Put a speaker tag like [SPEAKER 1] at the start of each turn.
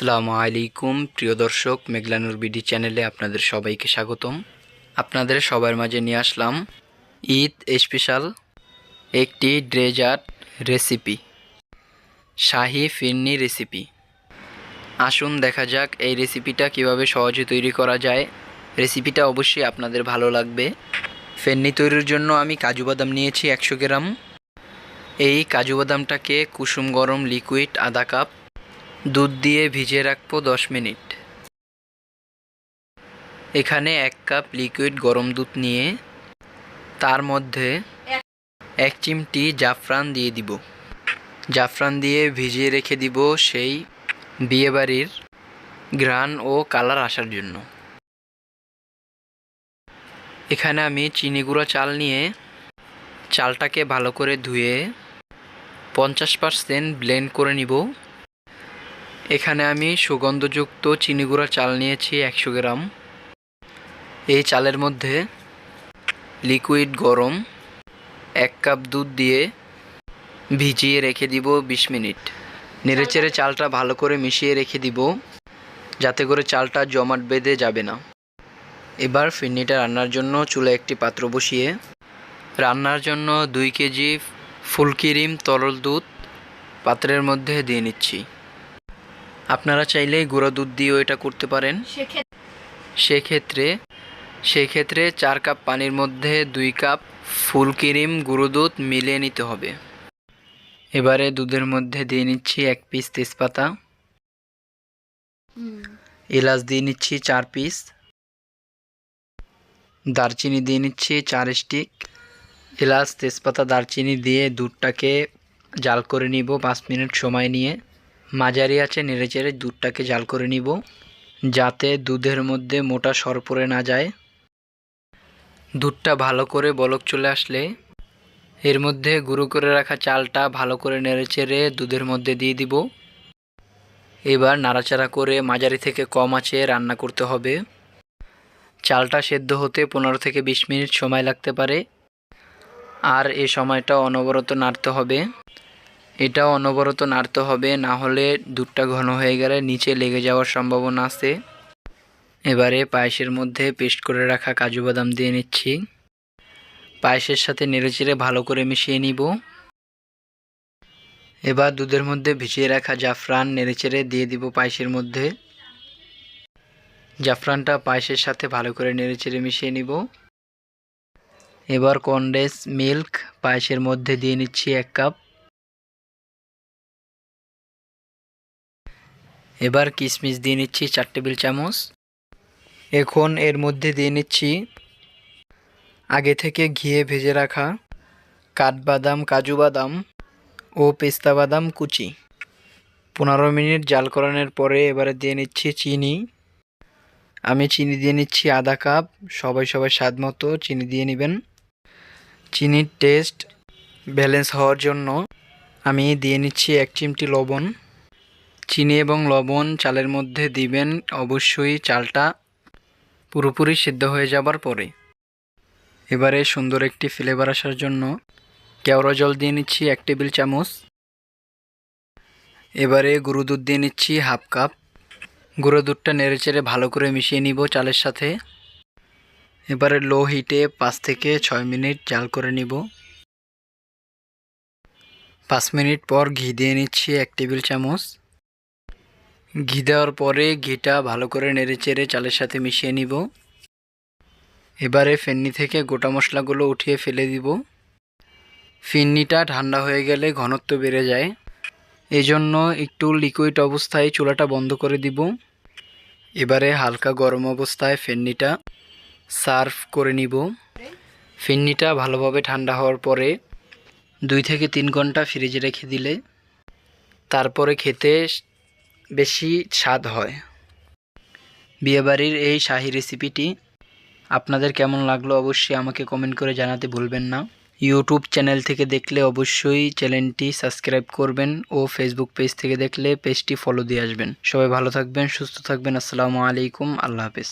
[SPEAKER 1] আসসালামু আলাইকুম, প্রিয় দর্শক মেঘলানুর বিডি চ্যানেলে আপনাদের সবাইকে স্বাগতম। আপনাদের সবার মাঝে নিয়ে আসলাম ঈদ স্পেশাল একটি ড্রেজার্ট রেসিপি, শাহি ফিরনি রেসিপি। আসুন দেখা যাক এই রেসিপিটা কীভাবে সহজে তৈরি করা যায়। রেসিপিটা অবশ্যই আপনাদের ভালো লাগবে। ফেন্নি তৈরির জন্য আমি কাজু বাদাম নিয়েছি একশো গ্রাম। এই কাজু বাদামটাকে কুসুম গরম লিকুইড আধা কাপ দুধ দিয়ে ভিজিয়ে রাখব দশ মিনিট। এখানে এক কাপ লিকুইড গরম দুধ নিয়ে তার মধ্যে এক চিমটি জাফরান দিয়ে দিব। জাফরান দিয়ে ভিজিয়ে রেখে দিব সেই বিয়েবাড়ির ঘ্রাণ ও কালার আসার জন্য। এখানে আমি চিনি গুঁড়া চাল নিয়ে চালটাকে ভালো করে ধুয়ে পঞ্চাশ পার্সেন্ট ব্লেন্ড করে নিব। এখানে আমি সুগন্ধযুক্ত চিনি গুঁড়া চাল নিয়েছি একশো গ্রাম। এই চালের মধ্যে লিকুইড গরম এক কাপ দুধ দিয়ে ভিজিয়ে রেখে দিব বিশ মিনিট। নেড়েচেড়ে চালটা ভালো করে মিশিয়ে রেখে দিব, যাতে করে চালটা জমাট বেঁধে যাবে না। এবার ফিরনিটা রান্নার জন্য চুলে একটি পাত্র বসিয়ে, রান্নার জন্য দুই কেজি ফুলকিরিম তরল দুধ পাত্রের মধ্যে দিয়ে নিচ্ছি। আপনারা চাইলে গুঁড়ো দুধ দিয়েও এটা করতে পারেন। সেক্ষেত্রে সেক্ষেত্রে চার কাপ পানির মধ্যে দুই কাপ ফুল ক্রিম গুঁড়ো দুধ মিলিয়ে নিতে হবে। এবারে দুধের মধ্যে দিয়ে নিচ্ছি এক পিস তেজপাতা। এলাচ দিয়ে নিচ্ছি চার পিস। দারচিনি দিয়ে নিচ্ছি চার স্টিক। এলাচ তেজপাতা দারচিনি দিয়ে দুধটাকে জাল করে নিব পাঁচ মিনিট সময় নিয়ে। মাঝারি আছে নেড়েচেড়ে দুধটাকে জাল করে নিব, যাতে দুধের মধ্যে মোটা সর পড়ে না যায়। দুধটা ভালো করে বলক চলে আসলে, এর মধ্যে গুঁড়ো করে রাখা চালটা ভালো করে নেড়েচেড়ে দুধের মধ্যে দিয়ে দিব। এবার নাড়াচাড়া করে মাঝারি থেকে কম আছে রান্না করতে হবে। চালটা সেদ্ধ হতে পনেরো থেকে বিশ মিনিট সময় লাগতে পারে, আর এ সময়টা অনবরত নাড়তে হবে। এটা অনবরত নাড়তে হবে, না হলে দুধটা ঘন হয়ে গেলে নিচে লেগে যাওয়ার সম্ভাবনা আছে। এবারে পায়েসের মধ্যে পেস্ট করে রাখা কাজু বাদাম দিয়ে নিচ্ছি। পায়েসের সাথে নেড়েচেড়ে ভালো করে মিশিয়ে নিব। এবার দুধের মধ্যে ভিজিয়ে রাখা জাফরান নেড়েচেড়ে দিয়ে দিব পায়েসের মধ্যে। জাফরানটা পায়েসের সাথে ভালো করে নেড়েচেড়ে মিশিয়ে নিব। এবার কনডেন্স মিল্ক পায়েসের মধ্যে দিয়ে নিচ্ছি এক কাপ। এবার কিশমিশ দিয়ে নিচ্ছি চার টেবিল চামচ। এখন এর মধ্যে দিয়ে নিচ্ছি আগে থেকে ঘিয়ে ভেজে রাখা কাঠবাদাম, কাজু বাদাম ও পেস্তা বাদাম কুচি। পনেরো মিনিট জাল করানোর পরে এবারে দিয়ে নিচ্ছি চিনি। আমি চিনি দিয়ে নিচ্ছি আধা কাপ, সবাই সবাই স্বাদ মতো চিনি দিয়ে নেবেন। চিনির টেস্ট ব্যালেন্স হওয়ার জন্য আমি দিয়ে নিচ্ছি এক চিমটি লবণ। চিনি এবং লবণ চালের মধ্যে দিবেন। অবশ্যই চালটা পুরোপুরি সিদ্ধ হয়ে যাবার পরে। এবারে সুন্দর একটি ফ্লেভার আসার জন্য কেওড়া জল দিয়ে নিচ্ছি এক টেবিল চামচ। এবারে গুঁড়ো দুধ দিয়ে নিচ্ছি হাফ কাপ। গুঁড়ো দুধটা নেড়ে চেড়ে ভালো করে মিশিয়ে নিব চালের সাথে। এবারে লো হিটে পাঁচ থেকে ছয় মিনিট জাল করে নিব। পাঁচ মিনিট পর ঘি দিয়ে নিচ্ছি এক টেবিল চামচ। ঘি দেওয়ার পরে ঘিটা ভালো করে নেড়েচেড়ে চালের সাথে মিশিয়ে নিব। এবারে ফেন্নি থেকে গোটা মশলাগুলো উঠিয়ে ফেলে দিব। ফিন্নিটা ঠান্ডা হয়ে গেলে ঘনত্ব বেড়ে যায়। এজন্য একটু লিকুইড অবস্থায় চুলাটা বন্ধ করে দিব। এবারে হালকা গরম অবস্থায় ফেন্নিটা সার্ভ করে নিব। ফিন্নিটা ভালোভাবে ঠান্ডা হওয়ার পরে দুই থেকে তিন ঘণ্টা ফ্রিজে রেখে দিলে। তারপরে খেতে বেশি স্বাদ হয়। বিয়েবাড়ির এই শাহি রেসিপিটি আপনাদের কেমন লাগল অবশ্যই আমাকে কমেন্ট করে জানাতে ভুলবেন না। ইউটিউব চ্যানেল থেকে দেখলে অবশ্যই চ্যানেলটি সাবস্ক্রাইব করবেন ও ফেসবুক পেজ থেকে দেখলে পেজটি ফলো দিয়ে আসবেন। সবাই ভালো থাকবেন, সুস্থ থাকবেন, আসসালামু আলাইকুম, আল্লাহ হাফেজ।